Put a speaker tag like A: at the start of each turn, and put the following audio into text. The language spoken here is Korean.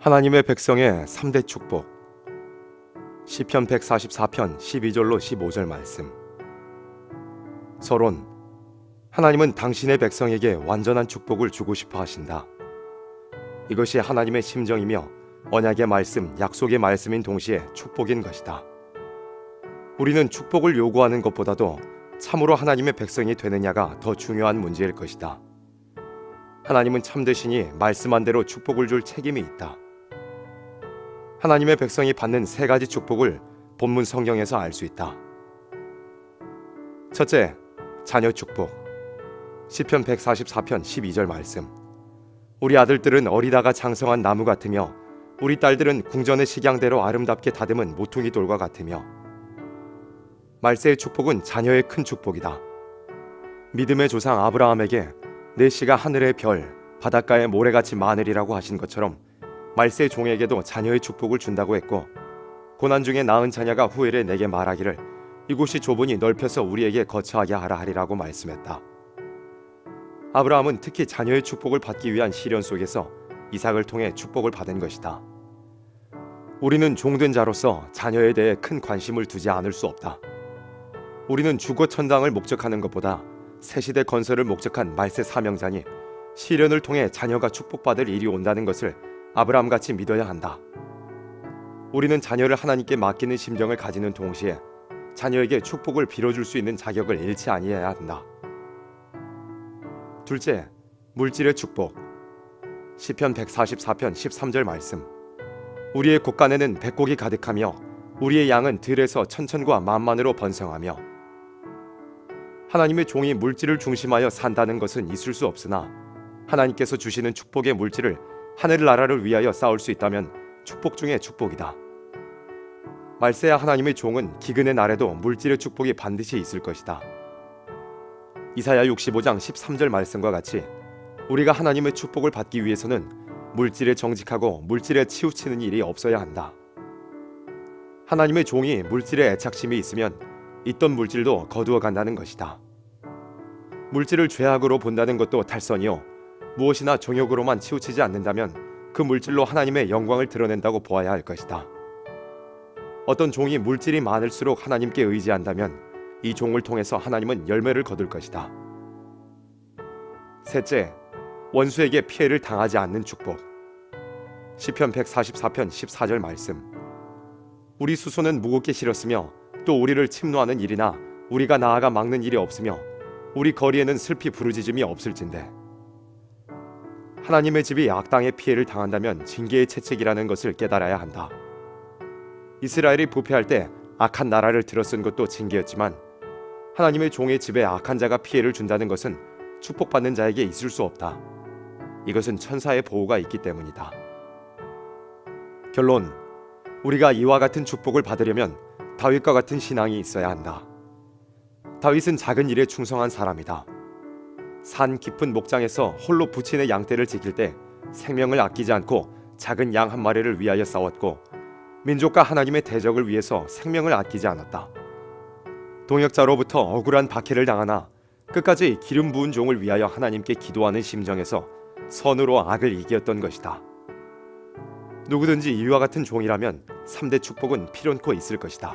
A: 하나님의 백성의 3대 축복 시편 144편 12절로 15절 말씀 서론 하나님은 당신의 백성에게 완전한 축복을 주고 싶어 하신다. 이것이 하나님의 심정이며 언약의 말씀, 약속의 말씀인 동시에 축복인 것이다. 우리는 축복을 요구하는 것보다도 참으로 하나님의 백성이 되느냐가 더 중요한 문제일 것이다. 하나님은 참되시니 말씀한 대로 축복을 줄 책임이 있다. 하나님의 백성이 받는 세 가지 축복을 본문 성경에서 알 수 있다. 첫째, 자녀 축복. 시편 144편 12절 말씀. 우리 아들들은 어리다가 장성한 나무 같으며 우리 딸들은 궁전의 식양대로 아름답게 다듬은 모퉁이 돌과 같으며 말세의 축복은 자녀의 큰 축복이다. 믿음의 조상 아브라함에게 내 씨가 하늘의 별, 바닷가의 모래같이 많으리라고 하신 것처럼 말세 종에게도 자녀의 축복을 준다고 했고 고난 중에 낳은 자녀가 후일에 내게 말하기를 이곳이 좁으니 넓혀서 우리에게 거처하게 하라 하리라고 말씀했다. 아브라함은 특히 자녀의 축복을 받기 위한 시련 속에서 이삭을 통해 축복을 받은 것이다. 우리는 종된 자로서 자녀에 대해 큰 관심을 두지 않을 수 없다. 우리는 주거 천당을 목적하는 것보다 새 시대 건설을 목적한 말세 사명자니 시련을 통해 자녀가 축복받을 일이 온다는 것을 아브라함 같이 믿어야 한다. 우리는 자녀를 하나님께 맡기는 심정을 가지는 동시에 자녀에게 축복을 빌어줄 수 있는 자격을 잃지 아니해야 한다. 둘째, 물질의 축복. 시편 144편 13절 말씀. 우리의 곳간에는 백곡이 가득하며 우리의 양은 들에서 천천과 만만으로 번성하며 하나님의 종이 물질을 중심하여 산다는 것은 있을 수 없으나 하나님께서 주시는 축복의 물질을 하늘 나라를 위하여 쌓을 수 있다면 축복 중의 축복이다. 말세야 하나님의 종은 기근의 날에도 물질의 축복이 반드시 있을 것이다. 이사야 65장 13절 말씀과 같이 우리가 하나님의 축복을 받기 위해서는 물질에 정직하고 물질에 치우치는 일이 없어야 한다. 하나님의 종이 물질에 애착심이 있으면 있던 물질도 거두어 간다는 것이다. 물질을 죄악으로 본다는 것도 탈선이요. 무엇이나 종욕으로만 치우치지 않는다면 그 물질로 하나님의 영광을 드러낸다고 보아야 할 것이다. 어떤 종이 물질이 많을수록 하나님께 의지한다면 이 종을 통해서 하나님은 열매를 거둘 것이다. 셋째, 원수에게 피해를 당하지 않는 축복. 시편 144편 14절 말씀. 우리 수소는 무겁게 실었으며 또 우리를 침노하는 일이나 우리가 나아가 막는 일이 없으며 우리 거리에는 슬피 부르짖음이 없을진데 하나님의 집이 악당의 피해를 당한다면 징계의 채찍이라는 것을 깨달아야 한다. 이스라엘이 부패할 때 악한 나라를 들어쓴 것도 징계였지만 하나님의 종의 집에 악한 자가 피해를 준다는 것은 축복받는 자에게 있을 수 없다. 이것은 천사의 보호가 있기 때문이다. 결론 우리가 이와 같은 축복을 받으려면 다윗과 같은 신앙이 있어야 한다. 다윗은 작은 일에 충성한 사람이다. 산 깊은 목장에서 홀로 부친의 양떼를 지킬 때 생명을 아끼지 않고 작은 양 한 마리를 위하여 싸웠고 민족과 하나님의 대적을 위해서 생명을 아끼지 않았다. 동역자로부터 억울한 박해를 당하나 끝까지 기름 부은 종을 위하여 하나님께 기도하는 심정에서 선으로 악을 이겼던 것이다. 누구든지 이와 같은 종이라면 3대 축복은 필연코 있을 것이다.